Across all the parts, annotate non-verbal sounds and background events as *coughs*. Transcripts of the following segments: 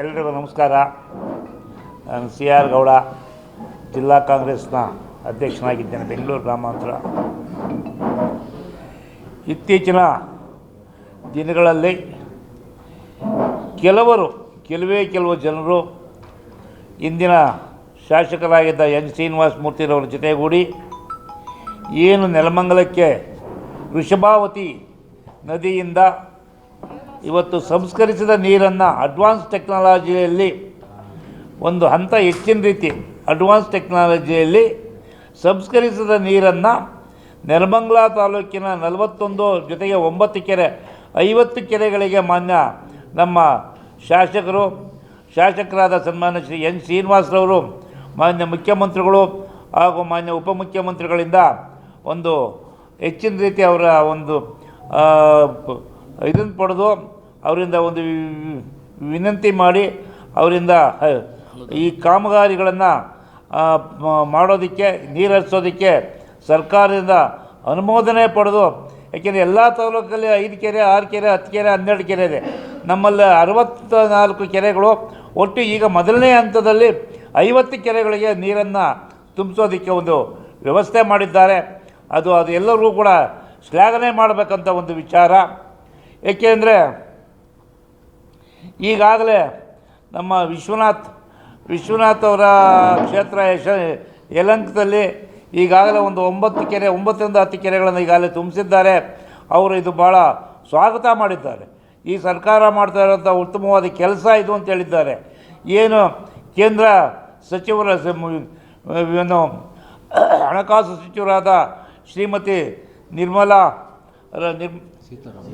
ಎಲ್ರಿಗೂ ನಮಸ್ಕಾರ. ನಾನು ಸಿ ಆರ್ ಗೌಡ, ಜಿಲ್ಲಾ ಕಾಂಗ್ರೆಸ್ನ ಅಧ್ಯಕ್ಷನಾಗಿದ್ದೇನೆ, ಬೆಂಗಳೂರು ಗ್ರಾಮಾಂತರ. ಇತ್ತೀಚಿನ ದಿನಗಳಲ್ಲಿ ಕೆಲವರು, ಕೆಲವೇ ಕೆಲವು ಜನರು ಇಂದಿನ ಶಾಸಕರಾಗಿದ್ದ ಎನ್ ಶ್ರೀನಿವಾಸ ಮೂರ್ತಿರವರ ಜೊತೆಗೂಡಿ ಏನು ನೆಲಮಂಗಲಕ್ಕೆ ವೃಷಭಾವತಿ ನದಿಯಿಂದ ಇವತ್ತು ಸಂಸ್ಕರಿಸಿದ ನೀರನ್ನು ಅಡ್ವಾನ್ಸ್ ಟೆಕ್ನಾಲಜಿಯಲ್ಲಿ, ಒಂದು ಹಂತ ಹೆಚ್ಚಿನ ರೀತಿ ಅಡ್ವಾನ್ಸ್ ಟೆಕ್ನಾಲಜಿಯಲ್ಲಿ ಸಂಸ್ಕರಿಸಿದ ನೀರನ್ನು ನೆಲಮಂಗಲ ತಾಲೂಕಿನ ನಲವತ್ತೊಂದು ಜೊತೆಗೆ ಒಂಬತ್ತು ಕೆರೆ, ಐವತ್ತು ಕೆರೆಗಳಿಗೆ ಮಾನ್ಯ ನಮ್ಮ ಶಾಸಕರು, ಶಾಸಕರಾದ ಸನ್ಮಾನ್ಯ ಶ್ರೀ ಎನ್ ಶ್ರೀನಿವಾಸರವರು, ಮಾನ್ಯ ಮುಖ್ಯಮಂತ್ರಿಗಳು ಹಾಗೂ ಮಾನ್ಯ ಉಪಮುಖ್ಯಮಂತ್ರಿಗಳಿಂದ ಒಂದು ಹೆಚ್ಚಿನ ರೀತಿ ಅವರ ಒಂದು ಇದನ್ನು ಪಡೆದು ಅವರಿಂದ ಒಂದು ವಿನಂತಿ ಮಾಡಿ ಅವರಿಂದ ಈ ಕಾಮಗಾರಿಗಳನ್ನು ಮಾಡೋದಕ್ಕೆ, ನೀರು ಹರಿಸೋದಕ್ಕೆ ಸರ್ಕಾರದಿಂದ ಅನುಮೋದನೆ ಪಡೆದು, ಯಾಕೆಂದರೆ ಎಲ್ಲ ತಾಲೂಕಲ್ಲಿ ಐದು ಕೆರೆ, ಆರು ಕೆರೆ, ಹತ್ತು ಕೆರೆ, ಹನ್ನೆರಡು ಕೆರೆ ಇದೆ. ನಮ್ಮಲ್ಲಿ ಅರವತ್ತ ನಾಲ್ಕು ಕೆರೆಗಳು, ಒಟ್ಟು ಈಗ ಮೊದಲನೇ ಹಂತದಲ್ಲಿ ಐವತ್ತು ಕೆರೆಗಳಿಗೆ ನೀರನ್ನು ತುಂಬಿಸೋದಕ್ಕೆ ಒಂದು ವ್ಯವಸ್ಥೆ ಮಾಡಿದ್ದಾರೆ. ಅದು ಅದು ಎಲ್ಲರಿಗೂ ಕೂಡ ಶ್ಲಾಘನೆ ಮಾಡಬೇಕಂತ ಒಂದು ವಿಚಾರ. ಏಕೆಂದರೆ ಈಗಾಗಲೇ ನಮ್ಮ ವಿಶ್ವನಾಥ್ ವಿಶ್ವನಾಥ್ ಅವರ ಕ್ಷೇತ್ರ ಯಶ ಯಲಂಕದಲ್ಲಿ ಈಗಾಗಲೇ ಒಂದು ಒಂಬತ್ತು ಕೆರೆ ಒಂಬತ್ತರಿಂದ ಹತ್ತು ಕೆರೆಗಳನ್ನು ಈಗಾಗಲೇ ತುಂಬಿಸಿದ್ದಾರೆ. ಅವರು ಇದು ಭಾಳ ಸ್ವಾಗತ ಮಾಡಿದ್ದಾರೆ. ಈ ಸರ್ಕಾರ ಮಾಡ್ತಾ ಇರೋಂಥ ಉತ್ತಮವಾದ ಕೆಲಸ ಇದು ಅಂತ ಹೇಳಿದ್ದಾರೆ. ಏನು ಕೇಂದ್ರ ಸಚಿವರ ಏನು ಹಣಕಾಸು ಸಚಿವರಾದ ಶ್ರೀಮತಿ ನಿರ್ಮಲಾ ನಿರ್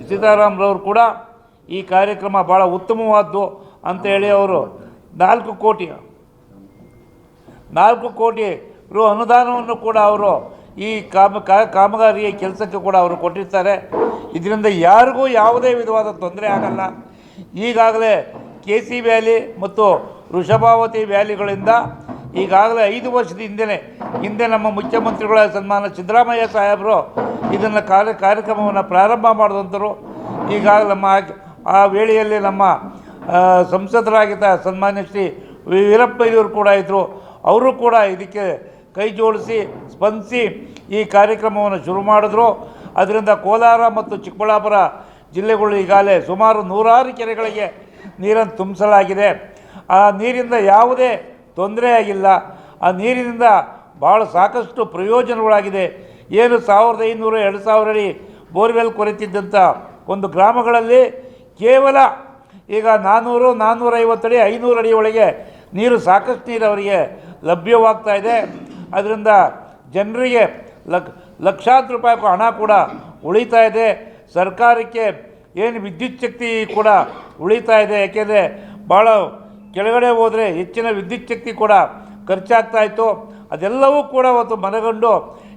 ಸೀತಾರಾಮ್ರವರು ಕೂಡ ಈ ಕಾರ್ಯಕ್ರಮ ಭಾಳ ಉತ್ತಮವಾದ್ದು ಅಂತ ಹೇಳಿ ಅವರು ನಾಲ್ಕು ಕೋಟಿ ನಾಲ್ಕು ಕೋಟಿ ರು ಅನುದಾನವನ್ನು ಕೂಡ ಅವರು ಈ ಕಾಮ ಕಾಮಗಾರಿಯ ಕೆಲಸಕ್ಕೆ ಕೂಡ ಅವರು ಕೊಟ್ಟಿರ್ತಾರೆ. ಇದರಿಂದ ಯಾರಿಗೂ ಯಾವುದೇ ವಿಧವಾದ ತೊಂದರೆ ಆಗಲ್ಲ. ಈಗಾಗಲೇ ಕೆ ಸಿ ವ್ಯಾಲಿ ಮತ್ತು ವೃಷಭಾವತಿ ವ್ಯಾಲಿಗಳಿಂದ ಈಗಾಗಲೇ ಐದು ವರ್ಷದ ಹಿಂದೆನೇ, ಹಿಂದೆ ನಮ್ಮ ಮುಖ್ಯಮಂತ್ರಿಗಳ ಸನ್ಮಾನ ಸಿದ್ದರಾಮಯ್ಯ ಸಾಹೇಬರು ಇದನ್ನು ಕಾರ್ಯ, ಕಾರ್ಯಕ್ರಮವನ್ನು ಪ್ರಾರಂಭ ಮಾಡಿದಂಥರು ಈಗಾಗಲೇ ನಮ್ಮ ಆ- ವೇಳೆಯಲ್ಲಿ ನಮ್ಮ ಸಂಸದರಾಗಿದ್ದ ಸನ್ಮಾನ್ಯ ಶ್ರೀ ವೀರಪ್ಪಯ್ಯವರು ಕೂಡ ಇದ್ದರು ಅವರು ಕೂಡ ಇದಕ್ಕೆ ಕೈ ಜೋಡಿಸಿ, ಸ್ಪಂದಿಸಿ ಈ ಕಾರ್ಯಕ್ರಮವನ್ನು ಶುರು ಮಾಡಿದ್ರು. ಅದರಿಂದ ಕೋಲಾರ ಮತ್ತು ಚಿಕ್ಕಬಳ್ಳಾಪುರ ಜಿಲ್ಲೆಗಳು ಈಗಾಗಲೇ ಸುಮಾರು ನೂರಾರು ಕೆರೆಗಳಿಗೆ ನೀರನ್ನು ತುಂಬಿಸಲಾಗಿದೆ. ಆ ನೀರಿಂದ ಯಾವುದೇ ತೊಂದರೆ ಆಗಿಲ್ಲ. ಆ ನೀರಿನಿಂದ ಭಾಳ ಸಾಕಷ್ಟು ಪ್ರಯೋಜನಗಳಾಗಿದೆ. ಏನು ಸಾವಿರದ ಐನೂರು, ಎರಡು ಸಾವಿರ ಅಡಿ ಬೋರ್ವೆಲ್ ಕೊರೆತಿದ್ದಂಥ ಒಂದು ಗ್ರಾಮಗಳಲ್ಲಿ ಕೇವಲ ಈಗ ನಾನ್ನೂರು ಅಡಿ ಐನೂರು ಅಡಿ ಒಳಗೆ ನೀರು ಸಾಕಷ್ಟು ನೀರು ಅವರಿಗೆ ಲಭ್ಯವಾಗ್ತಾ ಇದೆ. ಅದರಿಂದ ಜನರಿಗೆ ಲಕ್ ಲಕ್ಷಾಂತರ ರೂಪಾಯಿ ಹಣ ಕೂಡ ಉಳಿತಾ ಇದೆ. ಸರ್ಕಾರಕ್ಕೆ ಏನು ವಿದ್ಯುತ್ ಶಕ್ತಿ ಕೂಡ ಉಳಿತಾ ಇದೆ. ಯಾಕೆಂದರೆ ಭಾಳ ಕೆಳಗಡೆ ಹೋದರೆ ಹೆಚ್ಚಿನ ವಿದ್ಯುತ್ ಶಕ್ತಿ ಕೂಡ ಖರ್ಚಾಗ್ತಾ ಇತ್ತು. ಅದೆಲ್ಲವೂ ಕೂಡ ಇವತ್ತು ಮನಗಂಡು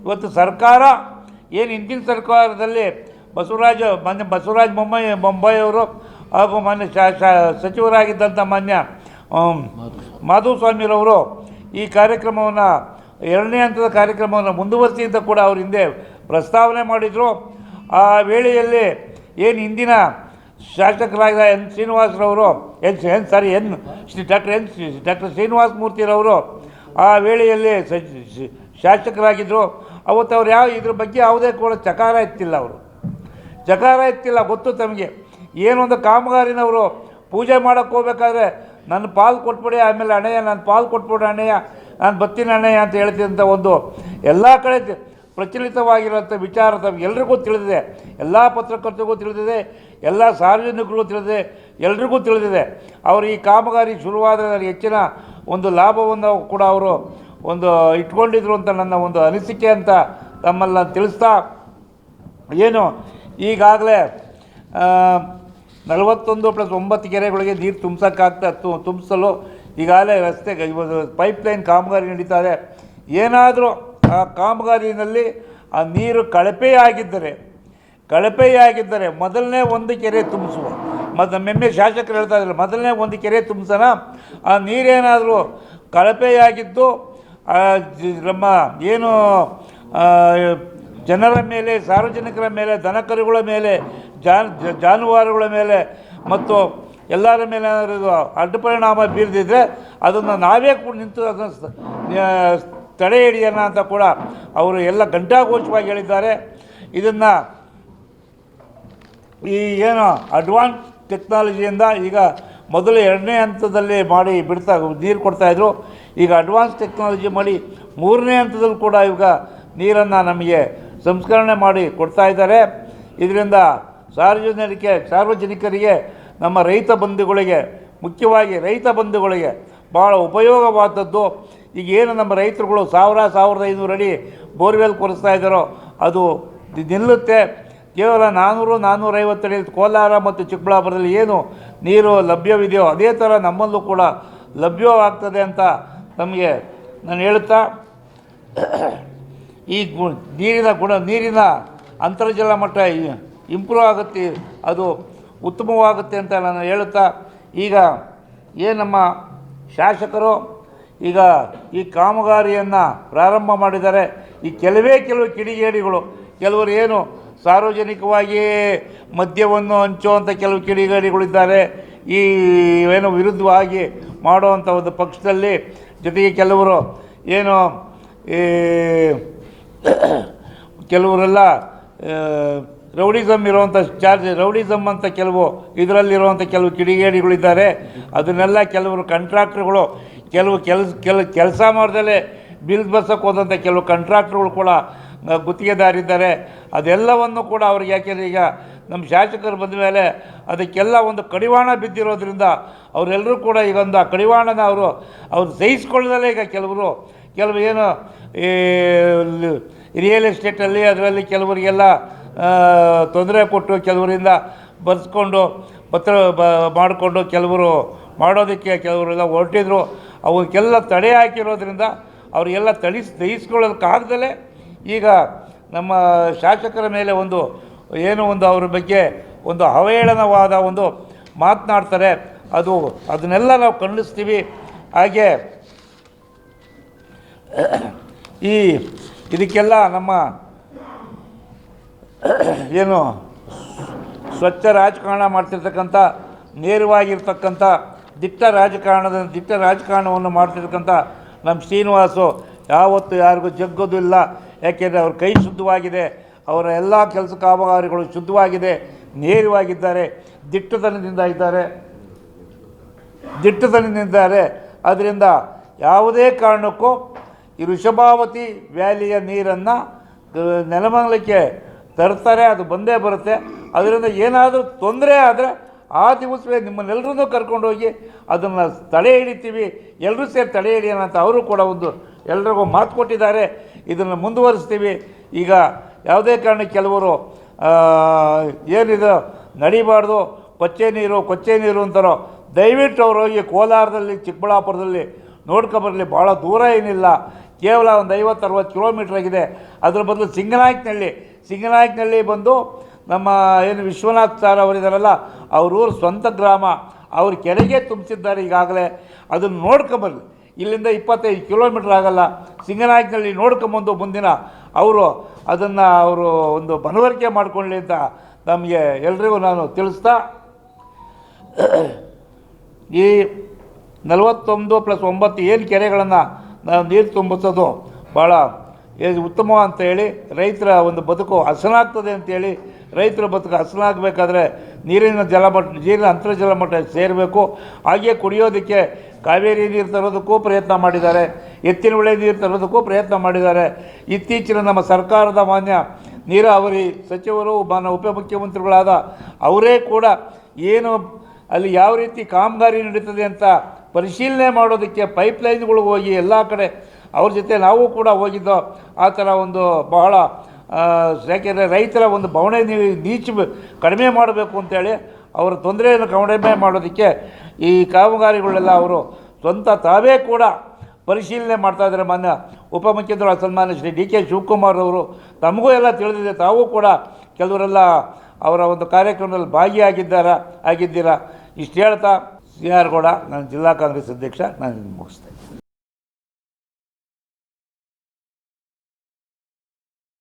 ಇವತ್ತು ಸರ್ಕಾರ, ಏನು ಹಿಂದಿನ ಸರ್ಕಾರದಲ್ಲಿ ಬಸವರಾಜ, ಮಾನ್ಯ ಬಸವರಾಜ ಬೊಮ್ಮಾಯಿ ಬೊಂಬಾಯಿಯವರು ಹಾಗೂ ಮಾನ್ಯ ಶಾ ಶಾ ಸಚಿವರಾಗಿದ್ದಂಥ ಮಾನ್ಯ ಮಾಧುಸ್ವಾಮಿರವರು ಈ ಕಾರ್ಯಕ್ರಮವನ್ನು, ಎರಡನೇ ಹಂತದ ಕಾರ್ಯಕ್ರಮವನ್ನು ಮುಂದುವರಿಸಿ ಅಂತ ಕೂಡ ಅವರು ಹಿಂದೆ ಪ್ರಸ್ತಾವನೆ ಮಾಡಿದರು. ಆ ವೇಳೆಯಲ್ಲಿ ಏನು ಹಿಂದಿನ ಶಾಸಕರಾಗಿದ್ದ N ಶ್ರೀನಿವಾಸರವರು N N, sorry, N Shri doctor, N doctor Srinivasa ಮೂರ್ತಿರವರು ಆ ವೇಳೆಯಲ್ಲಿ ಶಾಸಕರಾಗಿದ್ದರು ಅವತ್ತು ಅವ್ರು ಯಾವ, ಇದ್ರ ಬಗ್ಗೆ ಯಾವುದೇ ಕೂಡ ಚಕಾರ ಇತ್ತಿಲ್ಲ ಅವರು. ಜಕಾರ ಎತ್ತಿಲ್ಲ ಗೊತ್ತು ತಮಗೆ. ಏನೊಂದು ಕಾಮಗಾರಿನವರು ಪೂಜೆ ಮಾಡೋಕ್ಕೆ ಹೋಗ್ಬೇಕಾದ್ರೆ ನನ್ನ ಪಾಲು ಕೊಟ್ಬಿಡಿ, ಆಮೇಲೆ ಅಣ್ಣಯ್ಯ ನನ್ನ ಪಾಲು ಕೊಟ್ಬಿಡಿ ಅಣ್ಣಯ್ಯ ನಾನು ಬತ್ತೀನಿ ಅಣ್ಣಯ್ಯ ಅಂತ ಹೇಳ್ತಿದ್ದಂಥ ಒಂದು ಎಲ್ಲ ಕಡೆ ಪ್ರಚಲಿತವಾಗಿರೋಂಥ ವಿಚಾರ ತಮಗೆಲ್ರಿಗೂ ತಿಳಿದಿದೆ. ಎಲ್ಲ ಪತ್ರಕರ್ತರಿಗೂ ತಿಳಿದಿದೆ, ಎಲ್ಲ ಸಾರ್ವಜನಿಕರಿಗೂ ತಿಳಿದಿದೆ, ಎಲ್ರಿಗೂ ತಿಳಿದಿದೆ. ಅವರು ಈ ಕಾಮಗಾರಿ ಶುರುವಾದರೆ ನನಗೆ ಹೆಚ್ಚಿನ ಒಂದು ಲಾಭವನ್ನು ಕೂಡ ಅವರು ಒಂದು ಇಟ್ಕೊಂಡಿದ್ರು ಅಂತ ನನ್ನ ಒಂದು ಅನಿಸಿಕೆ ಅಂತ ತಮ್ಮಲ್ಲಿ ನಾನು ತಿಳಿಸ್ತಾ ಏನು ಈಗಾಗಲೇ ನಲವತ್ತೊಂದು ಪ್ಲಸ್ ಒಂಬತ್ತು ಕೆರೆಗಳಿಗೆ ನೀರು ತುಂಬಿಸೋಕ್ಕಾಗ್ತಾ ತುಂಬಿಸಲು ಈಗಾಗಲೇ ರಸ್ತೆ ಪೈಪ್ಲೈನ್ ಕಾಮಗಾರಿ ನಡೀತಾ ಇದೆ. ಏನಾದರೂ ಆ ಕಾಮಗಾರಿನಲ್ಲಿ ಆ ನೀರು ಕಳಪೆಯಾಗಿದ್ದರೆ ಕಳಪೆಯಾಗಿದ್ದರೆ ಮೊದಲನೇ ಒಂದು ಕೆರೆ ತುಂಬಿಸುವ. ಮತ್ತು ಮೆಮ್ಮೆ ಶಾಸಕರು ಹೇಳ್ತಾ ಇದ್ದಾರೆ ಮೊದಲನೇ ಒಂದು ಕೆರೆ ತುಂಬಿಸೋಣ. ಆ ನೀರೇನಾದರೂ ಕಳಪೆಯಾಗಿದ್ದು ನಮ್ಮ ಏನು ಜನರ ಮೇಲೆ, ಸಾರ್ವಜನಿಕರ ಮೇಲೆ, ದನಕರುಗಳ ಮೇಲೆ, ಜಾನ್ ಜಾನುವಾರುಗಳ ಮೇಲೆ ಮತ್ತು ಎಲ್ಲರ ಮೇಲೆ ಏನಾದರೂ ಅಡ್ಡಪರಿಣಾಮ ಬೀರದಿದ್ದರೆ ಅದನ್ನು ನಾವೇ ಕೂಡ ನಿಂತು ಅದನ್ನು ತಡೆ ಹಿಡಿಯೋಣ ಅಂತ ಕೂಡ ಅವರು ಎಲ್ಲ ಘಂಟಾಘೋಷವಾಗಿ ಹೇಳಿದ್ದಾರೆ. ಇದನ್ನು ಈ ಏನು ಅಡ್ವಾನ್ಸ್ ಟೆಕ್ನಾಲಜಿಯಿಂದ ಈಗ ಮೊದಲು ಎರಡನೇ ಹಂತದಲ್ಲಿ ಮಾಡಿ ಬಿಡ್ತಾ, ನೀರು ಕೊಡ್ತಾಯಿದ್ರು ಈಗ ಅಡ್ವಾನ್ಸ್ ಟೆಕ್ನಾಲಜಿ ಮಾಡಿ ಮೂರನೇ ಹಂತದಲ್ಲೂ ಕೂಡ ಈಗ ನೀರನ್ನು ನಮಗೆ ಸಂಸ್ಕರಣೆ ಮಾಡಿ ಕೊಡ್ತಾ ಇದ್ದಾರೆ. ಇದರಿಂದ ಸಾರ್ವಜನಿಕರಿಗೆ ಸಾರ್ವಜನಿಕರಿಗೆ, ನಮ್ಮ ರೈತ ಬಂಧುಗಳಿಗೆ, ಮುಖ್ಯವಾಗಿ ರೈತ ಬಂಧುಗಳಿಗೆ ಭಾಳ ಉಪಯೋಗವಾದದ್ದು. ಈಗ ಏನು ನಮ್ಮ ರೈತರುಗಳು ಸಾವಿರ, ಸಾವಿರದ ಐನೂರು ಅಡಿ ಬೋರ್ವೆಲ್ ಕೊರೆಸ್ತಾ ಇದ್ದಾರೋ, ಅದು ನಿಲ್ಲುತ್ತೆ. ಕೇವಲ ನಾನ್ನೂರು ಅಡಿ ಕೋಲಾರ ಮತ್ತು ಚಿಕ್ಕಬಳ್ಳಾಪುರದಲ್ಲಿ ಏನು ನೀರು ಲಭ್ಯವಿದೆಯೋ ಅದೇ ಥರ ನಮ್ಮಲ್ಲೂ ಕೂಡ ಲಭ್ಯವಾಗ್ತದೆ ಅಂತ ನಮಗೆ ನಾನು ಹೇಳುತ್ತಾ. ಈ ಗು ನೀರಿನ ಗುಣ, ನೀರಿನ ಅಂತರ್ಜಲ ಮಟ್ಟ ಇಂಪ್ರೂವ್ ಆಗುತ್ತೆ, ಅದು ಉತ್ತಮವಾಗುತ್ತೆ ಅಂತ ನಾನು ಹೇಳುತ್ತಾ, ಈಗ ಏನು ನಮ್ಮ ಶಾಸಕರು, ಈಗ ಈ ಕಾಮಗಾರಿಯನ್ನು ಪ್ರಾರಂಭ ಮಾಡಿದ್ದಾರೆ, ಈ ಕೆಲವೇ ಕೆಲವು ಕಿಡಿಗೇಡಿಗಳು, ಕೆಲವರು ಏನು ಸಾರ್ವಜನಿಕವಾಗಿ ಮದ್ಯವನ್ನು ಹಂಚುವಂಥ ಕೆಲವು ಕಿಡಿಗೇಡಿಗಳಿದ್ದಾರೆ, ಈ ಏನು ವಿರುದ್ಧವಾಗಿ ಮಾಡುವಂಥ ಒಂದು ಪಕ್ಷದಲ್ಲಿ ಜೊತೆಗೆ ಕೆಲವರು ಏನು ಈ *coughs* ಕೆಲವರೆಲ್ಲ ರೌಡಿಸಮ್ ಇರುವಂಥ ಚಾರ್ಜ್ ರೌಡಿಸಮ್ ಅಂತ ಕೆಲವು ಇದರಲ್ಲಿರುವಂಥ ಕೆಲವು ಕಿಡಿಗೇಡಿಗಳಿದ್ದಾರೆ. ಅದನ್ನೆಲ್ಲ ಕೆಲವರು ಕಂಟ್ರಾಕ್ಟ್ರುಗಳು ಕೆಲವು ಕೆಲಸ, ಕೆಲ, ಕೆಲಸ ಮಾಡ್ದಲೇ ಬಿಲ್ ಬಸ್ಸಕ್ಕೆ ಹೋದಂಥ ಕೆಲವು ಕಂಟ್ರಾಕ್ಟ್ರುಗಳು ಕೂಡ ಗುತ್ತಿಗೆದಾರಿದ್ದಾರೆ. ಅದೆಲ್ಲವನ್ನು ಕೂಡ ಅವ್ರಿಗೆ ಯಾಕೆಂದರೆ ಈಗ ನಮ್ಮ ಶಾಸಕರು ಬಂದ ಮೇಲೆ ಅದಕ್ಕೆಲ್ಲ ಒಂದು ಕಡಿವಾಣ ಬಿದ್ದಿರೋದ್ರಿಂದ ಅವರೆಲ್ಲರೂ ಕೂಡ ಈಗ ಒಂದು ಆ ಕಡಿವಾಣನ ಅವರು, ಅವ್ರು ಸಹಿಸ್ಕೊಳ್ಳದಲ್ಲೇ ಈಗ ಕೆಲವರು. ಕೆಲವು ಏನು, ಈ ರಿಯಲ್ ಎಸ್ಟೇಟಲ್ಲಿ ಅದರಲ್ಲಿ ಕೆಲವರಿಗೆಲ್ಲ ತೊಂದರೆ ಕೊಟ್ಟು ಕೆಲವರಿಂದ ಬರೆಸ್ಕೊಂಡು, ಪತ್ರ ಬ, ಮಾಡಿಕೊಂಡು ಕೆಲವರು ಮಾಡೋದಕ್ಕೆ ಕೆಲವರೆಲ್ಲ ಹೊರಟಿದ್ರು. ಅವಕ್ಕೆಲ್ಲ ತಡೆ ಹಾಕಿರೋದ್ರಿಂದ ಅವರಿಗೆಲ್ಲ ತಡಿಸ್ ದಹಿಸ್ಕೊಳ್ಳೋದಕ್ಕಾಗ್ದಲೇ ಈಗ ನಮ್ಮ ಶಾಸಕರ ಮೇಲೆ ಒಂದು ಏನು ಒಂದು ಅವ್ರ ಬಗ್ಗೆ ಒಂದು ಅವಹೇಳನವಾದ ಒಂದು ಮಾತನಾಡ್ತಾರೆ. ಅದು, ಅದನ್ನೆಲ್ಲ ನಾವು ಖಂಡಿಸ್ತೀವಿ. ಹಾಗೆ, ಈ ಇದಕ್ಕೆಲ್ಲ ನಮ್ಮ ಏನು ಸ್ವಚ್ಛ ರಾಜಕಾರಣ ಮಾಡ್ತಿರ್ತಕ್ಕಂಥ, ನೇರವಾಗಿರ್ತಕ್ಕಂಥ ದಿಟ್ಟ ರಾಜಕಾರಣದ, ದಿಟ್ಟ ರಾಜಕಾರಣವನ್ನು ಮಾಡ್ತಿರ್ತಕ್ಕಂಥ ನಮ್ಮ ಶ್ರೀನಿವಾಸು ಯಾವತ್ತೂ ಯಾರಿಗೂ ಜಗ್ಗೋದು ಇಲ್ಲ. ಯಾಕೆಂದರೆ ಅವ್ರ ಕೈ ಶುದ್ಧವಾಗಿದೆ. ಅವರ ಎಲ್ಲ ಕೆಲಸ ಕಾಮಗಾರಿಗಳು ಶುದ್ಧವಾಗಿದೆ, ನೇರವಾಗಿದ್ದಾರೆ, ದಿಟ್ಟತನದಿಂದ ಇದ್ದಾರೆ. ದಿಟ್ಟತನದಿಂದಿದ್ದಾರೆ ಅದರಿಂದ ಯಾವುದೇ ಕಾರಣಕ್ಕೂ ಈ ವೃಷಭಾವತಿ ವ್ಯಾಲಿಯ ನೀರನ್ನು ನೆಲಮಂಗಲಕ್ಕೆ ತರ್ತಾರೆ, ಅದು ಬಂದೇ ಬರುತ್ತೆ. ಅದರಿಂದ ಏನಾದರೂ ತೊಂದರೆ ಆದರೆ ಆ ದಿವಸವೇ ನಿಮ್ಮನ್ನೆಲ್ಲರನ್ನೂ ಕರ್ಕೊಂಡೋಗಿ ಅದನ್ನು ತಡೆ ಹಿಡಿತೀವಿ. ಎಲ್ಲರೂ ಸೇರಿ ತಡೆ ಹಿಡಿಯೋಣ ಅಂತ ಅವರು ಕೂಡ ಒಂದು ಎಲ್ರಿಗೂ ಮಾತು ಕೊಟ್ಟಿದ್ದಾರೆ. ಇದನ್ನು ಮುಂದುವರಿಸ್ತೀವಿ. ಈಗ ಯಾವುದೇ ಕಾರಣಕ್ಕೆ ಕೆಲವರು ಏನಿದೆ, ನಡಿಬಾರ್ದು, ಕೊಚ್ಚೆ ನೀರು ಕೊಚ್ಚೆ ನೀರು ಅಂತಾರೋ, ದಯವಿಟ್ಟು ಅವರು ಹೋಗಿ ಕೋಲಾರದಲ್ಲಿ, ಚಿಕ್ಕಬಳ್ಳಾಪುರದಲ್ಲಿ ನೋಡ್ಕೊಬರಲಿ. ಭಾಳ ದೂರ ಏನಿಲ್ಲ. ಕೇವಲ ಒಂದು ಐವತ್ತು, ಅರವತ್ತು ಕಿಲೋಮೀಟ್ರ್ ಆಗಿದೆ. ಅದರ ಬದಲು ಸಿಂಗನಾಯ್ಕನಹಳ್ಳಿ ಸಿಂಗನಾಯ್ಕನಹಳ್ಳಿ ಬಂದು ನಮ್ಮ ಏನು ವಿಶ್ವನಾಥ್ ಸಾರ್ ಅವರಿದ್ದಾರಲ್ಲ ಅವ್ರ ಸ್ವಂತ ಗ್ರಾಮ. ಅವ್ರ ಕೆರೆಗೆ ತುಂಬಿಸಿದ್ದಾರೆ ಈಗಾಗಲೇ. ಅದನ್ನು ನೋಡ್ಕೊಂಬರ್ಲಿ. ಇಲ್ಲಿಂದ ಇಪ್ಪತ್ತೈದು ಕಿಲೋಮೀಟ್ರ್ ಆಗಲ್ಲ. ಸಿಂಗನಾಯ್ಕನಲ್ಲಿ ನೋಡ್ಕೊಂಬಂದು ಮುಂದಿನ. ಅವರು ಅದನ್ನು ಅವರು ಒಂದು ಮನವರಿಕೆ ಮಾಡಿಕೊಳ್ಳಿ ಅಂತ ನಮಗೆ ಎಲ್ರಿಗೂ ನಾನು ತಿಳಿಸ್ತಾ, ಈ ನಲವತ್ತೊಂದು ಪ್ಲಸ್ ಒಂಬತ್ತು ಏನು ಕೆರೆಗಳನ್ನು ನಾವು ನೀರು ತುಂಬಿಸೋದು ಭಾಳ ಉತ್ತಮ ಅಂತ ಹೇಳಿ ರೈತರ ಒಂದು ಬದುಕು ಹಸನಾಗ್ತದೆ ಅಂತೇಳಿ ರೈತರ ಬದುಕು ಹಸನಾಗಬೇಕಾದ್ರೆ ನೀರಿನ ಜಲಮಟ್ಟ ನೀರಿನ ಅಂತರ್ಜಲ ಮಟ್ಟ ಸೇರಬೇಕು. ಹಾಗೆ ಕುಡಿಯೋದಕ್ಕೆ ಕಾವೇರಿ ನೀರು ತರೋದಕ್ಕೂ ಪ್ರಯತ್ನ ಮಾಡಿದ್ದಾರೆ. ಎತ್ತಿನ ಹೊಳೆ ನೀರು ತರೋದಕ್ಕೂ ಪ್ರಯತ್ನ ಮಾಡಿದ್ದಾರೆ. ಇತ್ತೀಚಿನ ನಮ್ಮ ಸರ್ಕಾರದ ಮಾನ್ಯ ನೀರಾವರಿ ಸಚಿವರು, ಮಾನ್ಯ ಉಪಮುಖ್ಯಮಂತ್ರಿಗಳಾದ ಅವರೇ ಕೂಡ ಏನು ಅಲ್ಲಿ ಯಾವ ರೀತಿ ಕಾಮಗಾರಿ ನಡೀತದೆ ಅಂತ ಪರಿಶೀಲನೆ ಮಾಡೋದಕ್ಕೆ ಪೈಪ್ಲೈನ್ಗಳಿಗೆ ಹೋಗಿ ಎಲ್ಲ ಕಡೆ ಅವ್ರ ಜೊತೆ ನಾವು ಕೂಡ ಹೋಗಿದ್ದೋ ಆ ಥರ ಒಂದು ಬಹಳ ಯಾಕೆಂದರೆ ರೈತರ ಒಂದು ಭವನ ನೀಚ ಕಡಿಮೆ ಮಾಡಬೇಕು ಅಂತೇಳಿ ಅವರ ತೊಂದರೆಯನ್ನು ಕಡಿಮೆ ಮಾಡೋದಕ್ಕೆ ಈ ಕಾಮಗಾರಿಗಳೆಲ್ಲ ಅವರು ಸ್ವಂತ ತಾವೇ ಕೂಡ ಪರಿಶೀಲನೆ ಮಾಡ್ತಾ ಇದ್ದಾರೆ ಮಾನ್ಯ ಉಪಮುಖ್ಯಮಂತ್ರಿ ಸನ್ಮಾನ್ಯ ಶ್ರೀ ಡಿ ಕೆ ಶಿವಕುಮಾರ್ ಅವರು. ತಮಗೂ ಎಲ್ಲ ತಿಳಿದಿದೆ, ತಾವೂ ಕೂಡ ಕೆಲವರೆಲ್ಲ ಅವರ ಒಂದು ಕಾರ್ಯಕ್ರಮದಲ್ಲಿ ಭಾಗಿಯಾಗಿದ್ದಾರ, ಆಗಿದ್ದೀರಾ ಇಷ್ಟು ಹೇಳ್ತಾ ಸಿ ಆರ್ ಗೌಡ, ನಾನು ಜಿಲ್ಲಾ ಕಾಂಗ್ರೆಸ್ ಅಧ್ಯಕ್ಷ, ನಾನು ಮುಗಿಸ್ತೇನೆ.